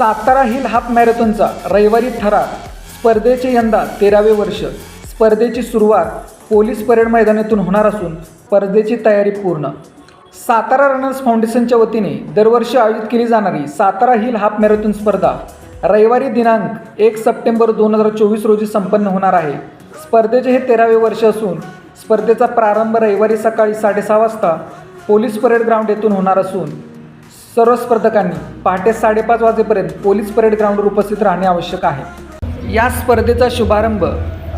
Satara hill half मॅरेथॉनचा रविवारी ठरा स्पर्धेचे यंदा तेरावे वर्ष. स्पर्धेची सुरुवात पोलीस परेड मैदानातून होणार असून स्पर्धेची तयारी पूर्ण. सातारा रनर्स फाउंडेशनच्या वतीने दरवर्षी आयोजित केली जाणारी सातारा हिल हाफ मॅरेथॉन स्पर्धा रविवारी दिनांक एक सप्टेंबर दोन हजार चोवीस रोजी संपन्न होणार आहे. स्पर्धेचे हे तेरावे वर्ष असून स्पर्धेचा प्रारंभ रविवारी सकाळी साडेसहा वाजता पोलीस परेड ग्राउंड येथून होणार असून सर्व स्पर्धकांनी पहाटे साडेपाच वाजेपर्यंत पोलीस परेड ग्राउंडवर उपस्थित राहणे आवश्यक आहे. या स्पर्धेचा शुभारंभ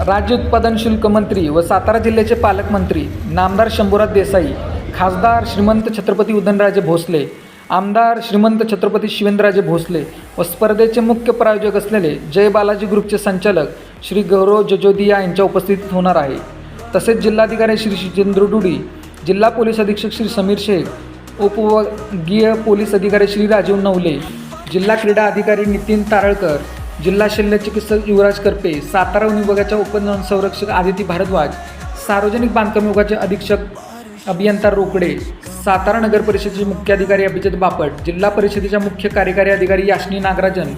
राज्य उत्पादन शुल्क मंत्री व सातारा जिल्ह्याचे पालकमंत्री नामदार शंभूराज देसाई खासदार श्रीमंत छत्रपती उदयनराजे भोसले आमदार श्रीमंत छत्रपती शिवेंद्रराजे भोसले व स्पर्धेचे मुख्य प्रायोजक असलेले जय बालाजी ग्रुपचे संचालक श्री गौरव जजोदिया यांच्या उपस्थितीत होणार आहे. तसेच जिल्हाधिकारी श्री जितेंद्र डुडी जिल्हा पोलीस अधीक्षक श्री समीर शेख उपविभागीय पोलीस अधिकारी श्री राजीव नवले जिल्हा क्रीडा अधिकारी नितीन तारळकर जिल्हा शल्य चिकित्सक युवराज करपे सातारा विभागाच्या उपसंरक्षक संरक्षक आदिती भारद्वाज सार्वजनिक बांधकाम विभागाचे अधीक्षक अभियंता रोकडे सातारा नगर परिषदेचे मुख्याधिकारी अभिजित बापट जिल्हा परिषदेच्या मुख्य कार्यकारी अधिकारी याशनी नागराजन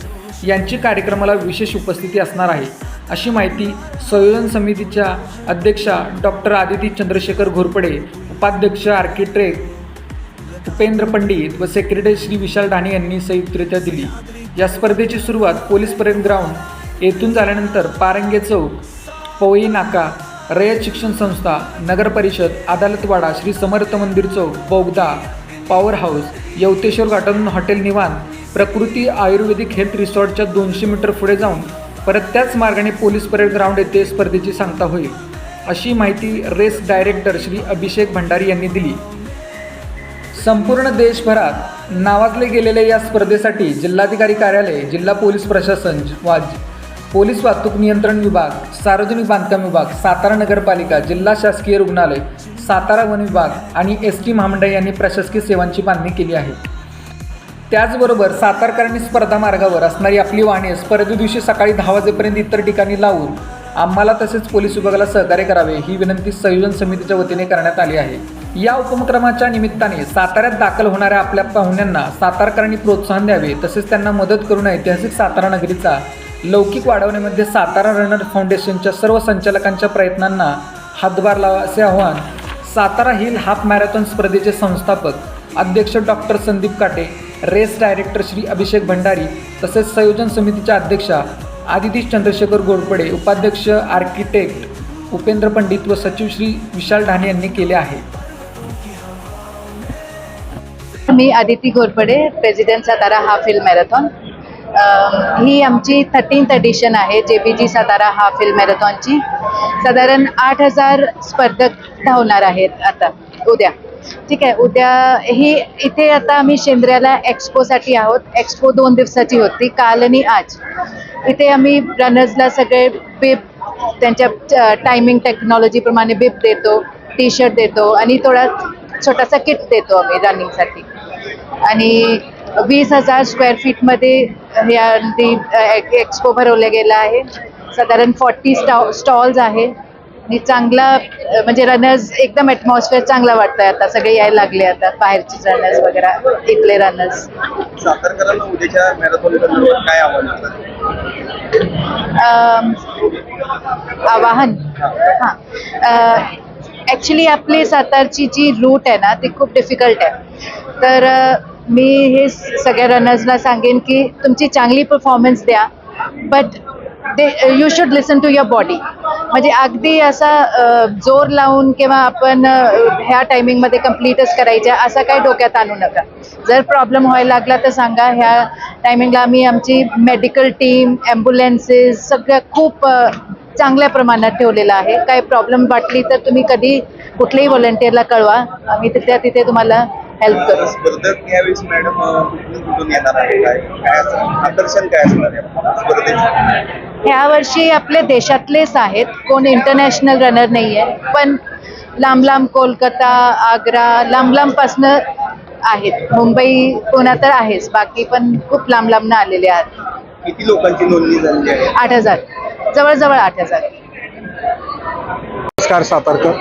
यांची कार्यक्रमाला विशेष उपस्थिती असणार आहे. अशी माहिती संयोजन समितीच्या अध्यक्षा डॉक्टर आदिती चंद्रशेखर घोरपडे उपाध्यक्ष आर्किट्रेक उपेंद्र पंडित व सेक्रेटरी श्री विशाल ढाणे यांनी संयुक्तरित्या दिली. या स्पर्धेची सुरुवात पोलीस परेड ग्राउंड येथून झाल्यानंतर पारंगे चौक पवई नाका रयत शिक्षण संस्था नगर परिषद अदालतवाडा श्री समर्थ मंदिर चौक बोगदा power house Yavateshwar garden hotel निवान प्रकृती आयुर्वेदिक हेल्थ रिसॉर्टच्या दोनशे मीटर पुढे जाऊन परत त्याच मार्गाने पोलीस परेड ग्राउंड येथे स्पर्धेची सांगता होईल. अशी माहिती रेस डायरेक्टर श्री अभिषेक भंडारी यांनी दिली. संपूर्ण देशभरात नावाजले गेलेल्या या स्पर्धेसाठी जिल्हाधिकारी कार्यालय जिल्हा पोलीस प्रशासन वाज पोलीस वाहतूक नियंत्रण विभाग सार्वजनिक बांधकाम विभाग सातारा नगरपालिका जिल्हा शासकीय रुग्णालय सातारा वन विभाग आणि एस टी महामंडळ यांनी प्रशासकीय सेवांची बांधणी केली आहे. त्याचबरोबर सातारकरांनी स्पर्धा मार्गावर असणारी आपली वाहने स्पर्धे दिवशी सकाळी दहा वाजेपर्यंत इतर ठिकाणी लावून आम्हाला तसेच पोलीस विभागाला सहकार्य करावे ही विनंती संयोजन समितीच्या वतीने करण्यात आली आहे. या उपक्रमाच्या निमित्ताने साताऱ्यात दाखल होणाऱ्या आपल्या पाहुण्यांना सातारकरांनी प्रोत्साहन द्यावे तसेच त्यांना मदत करून ऐतिहासिक सातारा नगरीचा लौकिक वाढवण्यामध्ये सातारा रनर फाउंडेशनच्या सर्व संचालकांच्या प्रयत्नांना हातभार लावा असे आवाहन सातारा हिल हाफ मॅरेथॉन स्पर्धेचे संस्थापक अध्यक्ष doctor Sandeep Kate race director Shri Abhishek Bhandari तसेच संयोजन समितीच्या अध्यक्षा आदिती चंद्रशेखर गोडपडे उपाध्यक्ष आर्किटेक्ट उपेंद्र पंडित व सचिव श्री विशाल ढाणे यांनी केले आहे. मी Aditi Ghorpade president Satara half hill marathon ही आमची थर्टीन्थ एडिशन आहे जे बी जी सातारा हाफ हिल मॅरेथॉनची साधारण आठ हजार स्पर्धक धावणार आहेत आता उद्या. ठीक आहे उद्या ही इथे आता आम्ही शेंद्र्याला एक्सपोसाठी आहोत. एक्सपो दोन दिवसाची होती काल आणि आज. इथे आम्ही रनर्सला सगळे बिप त्यांच्या टायमिंग टेक्नॉलॉजीप्रमाणे बिप देतो टी शर्ट देतो आणि थोडा छोटासा किट देतो आम्ही रनिंगसाठी आणि वीस हजार स्क्वेअर फीटमध्ये या एक्सपो भरवलं गेलं आहे. साधारण फॉर्टी स्टॉ स्टॉल्स आहे. आणि चांगला म्हणजे रनर्स एकदम ॲटमॉस्फिअर चांगला वाटतंय आता. सगळे यायला लागले आता बाहेरचे रनर्स वगैरे इथले रनर्स आवाहन हां. ॲक्च्युली आपली सातारची जी रूट आहे ना ती खूप डिफिकल्ट आहे. तर मी हे सगळ्या रनर्सला सांगेन की तुमची चांगली परफॉर्मन्स द्या but they you should listen to your body म्हणजे अगदी असा जोर लावून किंवा आपण ह्या टायमिंगमध्ये कम्प्लीटच करायच्या असा काही डोक्यात आणू नका. जर प्रॉब्लेम व्हायला लागला तर सांगा ह्या टायमिंगला आम्ही आमची मेडिकल टीम ॲम्ब्युलन्सेस सगळ्या खूप चांगल्या प्रमाणात ठेवलेलं आहे. काही प्रॉब्लेम वाटली तर तुम्ही कधी कुठल्याही व्हॉलंटिअरला कळवा. आम्ही तिथे तिथे तुम्हाला हेल्प करू. स्पर्धक यावेळेस मॅडम कुठून कुठून येणार आहे? काय काय असं आकर्षण काय असणार आहे स्पर्धेचं? ह्या वर्षी आपले देशातलेच आहेत. कोण इंटरनॅशनल रनर नाही आहे पण लांब लांब कोलकाता आग्रा लांब लांबपासनं आहेत. मुंबई पुण्यात तर आहेच. बाकी पण खूप लांब लांबनं आलेले आहेत. किती लोकांची नोंदणी झालेली आहे? आठ हजार. जवळजवळ आठ हजार. नमस्कार सातारकर.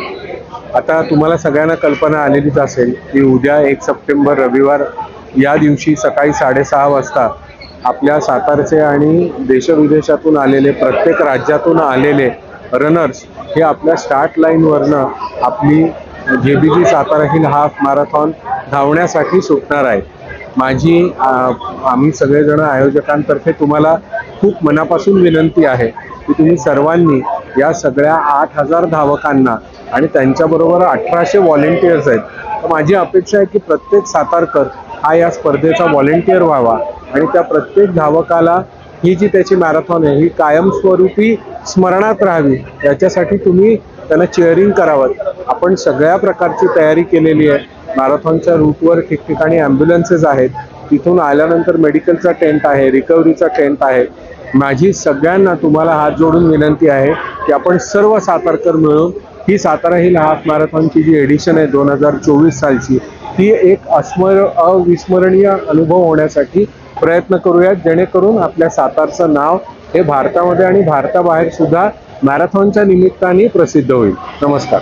आता तुम्हाला सगळ्यांना कल्पना आलेलीच असेल की उद्या एक सप्टेंबर रविवार या दिवशी सकाळी साडेसहा वाजता आपल्या सातारचे आणि देशविदेशातून आलेले प्रत्येक राज्यातून आलेले रनर्स हे आपल्या स्टार्ट लाईनवरनं आपली J B G Satara hill half marathon धावण्यासाठी सुटणार आहे माझी आम्ही सगळेजण आयोजकांतर्फे तुम्हाला खूप मनापासून विनंती आहे की तुम्ही सर्वांनी या सगळ्या आठ हजार धावकांना आणि त्यांच्याबरोबर अठराशे व्हॉलेंटियर्स आहेत. तर माझी अपेक्षा आहे की प्रत्येक सातारकर हा या स्पर्धेचा व्हॉलेंटियर व्हावा. आणि त्या प्रत्येक धावकाला ही जी त्याची मॅरेथॉन आहे ही कायमस्वरूपी स्मरणात राहावी याच्यासाठी तुम्ही त्यांना चेअरिंग करावं. आपण सगळ्या प्रकारची तयारी केलेली आहे. मॅरेथॉनच्या रूटवर ठिकठिकाणी ॲम्ब्युलन्सेस आहेत. तिथून आल्यानंतर मेडिकलचा टेंट आहे रिकव्हरीचा टेंट आहे. माझी सगळ्यांना तुम्हाला हात जोडून विनंती आहे की आपण सर्व सातारकर मिळून ही सातारा हिल हाफ मॅरेथॉनची जी एडिशन आहे दोन हजार चोवीस सालची ती एक अस्मर अविस्मरणीय अनुभव होण्यासाठी प्रयत्न करूयात जेणेकरून आपल्या सातारचं नाव हे भारतामध्ये आणि भारताबाहेर सुद्धा मॅरेथॉनच्या निमित्ताने प्रसिद्ध होईल. नमस्कार.